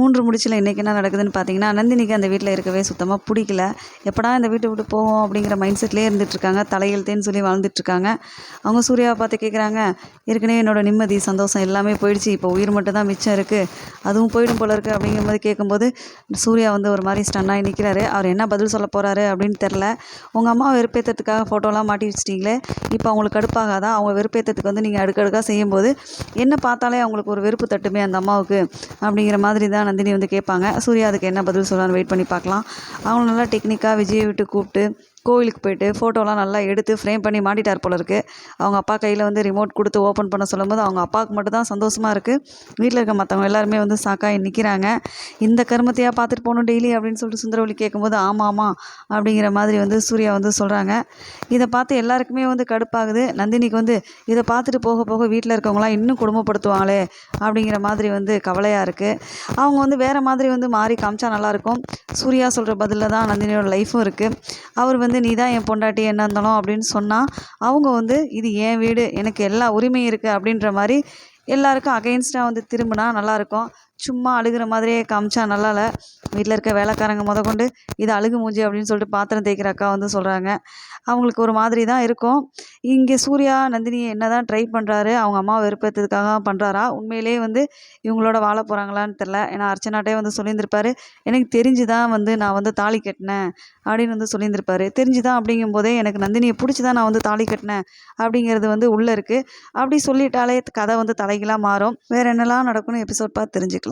மூன்று முடிச்சில் இன்றைக்கி என்ன நடக்குதுன்னு பார்த்தீங்கன்னா நந்தினிக்கு அந்த வீட்டில் இருக்கவே சுத்தமாக பிடிக்கல. எப்படா இந்த வீட்டை விட்டு போவோம் அப்படிங்கிற மைண்ட் செட்லேயே இருந்துகிட்ருக்காங்க தலையெழுத்தேன்னு சொல்லி வாழ்ந்துட்டுருக்காங்க அவங்க சூர்யாவை பார்த்து கேட்குறாங்க ஏற்கனவே என்னோடய நிம்மதி சந்தோஷம் எல்லாமே போயிடுச்சு. இப்போ உயிர் மட்டும் தான் மிச்சம் இருக்குது அதுவும் போயிடும் போல இருக்குது அப்படிங்கும்போது கேட்கும்போது சூர்யா வந்து ஒரு மாதிரி ஸ்டன்னாகி நிற்கிறாரு அவர் என்ன பதில் சொல்ல போகிறாரு அப்படின்னு தெரில உங்கள் அம்மா வெறுப்பேற்றத்துக்காக ஃபோட்டோலாம் மாட்டி வச்சிட்டிங்களே. இப்போ அவங்களுக்கு கடுப்பாகாதான் அவங்க வெறுப்பேற்றத்துக்கு வந்து நீங்கள் அடுக்கடுக்காக செய்யும்போது என்ன பார்த்தாலே அவங்களுக்கு ஒரு வெறுப்பு தட்டுமே அந்த அம்மாவுக்கு அப்படிங்கிற மாதிரி தான் நந்தினி வந்து கேட்பாங்க. சூர்யா அதுக்கு என்ன பதில் சொல்லான்னு வெயிட் பண்ணி பார்க்கலாம். அவங்க நல்லா டெக்னிக்காக விஜய் விட்டு கூப்பிட்டு கோவிலுக்கு போயிட்டு ஃபோட்டோலாம் நல்லா எடுத்து ஃப்ரேம் பண்ணி மாட்டிட்டார் போல இருக்குது அவங்க அப்பா கையில் வந்து ரிமோட் கொடுத்து ஓப்பன் பண்ண சொல்லும்போது அவங்க அப்பாவுக்கு மட்டும் தான் சந்தோஷமாக இருக்குது வீட்டில் இருக்க மற்றவங்க எல்லாருமே வந்து சாக்காய் நிற்கிறாங்க இந்த கருமத்தையாக பார்த்துட்டு போகணும் டெய்லி அப்படின்னு சொல்லிட்டு சுந்தரவழி கேட்கும்போது ஆமாம்மா அப்படிங்கிற மாதிரி வந்து சூர்யா வந்து சொல்கிறாங்க இதை பார்த்து எல்லாருக்குமே வந்து கடுப்பாகுது. நந்தினிக்கு வந்து இதை பார்த்துட்டு போக போக வீட்டில் இருக்கவங்களாம் இன்னும் குடும்பப்படுத்துவாங்களே அப்படிங்கிற மாதிரி வந்து கவலையாக இருக்குது அவங்க வந்து வேறு மாதிரி வந்து மாறி காமிச்சா நல்லாயிருக்கும் சூர்யா சொல்கிற பதிலில் தான் நந்தினியோட லைஃப்பும் இருக்குது அவர் வந்து நீ தான் என் பொண்டாட்டி என்ன இருந்தாலும் அப்படின்னு சொன்னால் அவங்க வந்து இது என் வீடு எனக்கு எல்லா உரிமையும் இருக்குது அப்படின்ற மாதிரி எல்லாருக்கும் அகெயின்ஸ்டாக வந்து திரும்பினா நல்லாயிருக்கும் சும்மா அழுகிற மாதிரியே காமிச்சா நல்லா இல்லை வீட்டில் இருக்க வேலைக்காரங்க முத கொண்டு இது அழுகு மூஞ்சி அப்படின்னு சொல்லிட்டு பாத்திரம் தேய்க்கிற அக்கா வந்து சொல்கிறாங்க அவங்களுக்கு ஒரு மாதிரி தான் இருக்கும். இங்கே சூர்யா நந்தினி என்ன தான் ட்ரை பண்ணுறாரு அவங்க அம்மா விருப்பத்துக்காக பண்ணுறாரா உண்மையிலேயே வந்து இவங்களோட வாழ போகிறாங்களான்னு தெரில ஏன்னா அர்ச்சனாட்டே வந்து சொல்லியிருந்திருப்பாரு எனக்கு தெரிஞ்சு தான் வந்து நான் வந்து தாலி கட்டினேன் அப்படின்னு வந்து சொல்லியிருந்திருப்பாரு. தெரிஞ்சு தான் அப்படிங்கும்போதே எனக்கு நந்தினியை பிடிச்சி தான் நான் வந்து தாலி கட்டினேன் அப்படிங்கிறது வந்து உள்ளே இருக்குது அப்படி சொல்லிட்டாலே கதை வந்து தலைகளாக மாறும். வேறு என்னெல்லாம் நடக்கும்னு எபிசோட் பார்த்து தெரிஞ்சுக்கலாம்.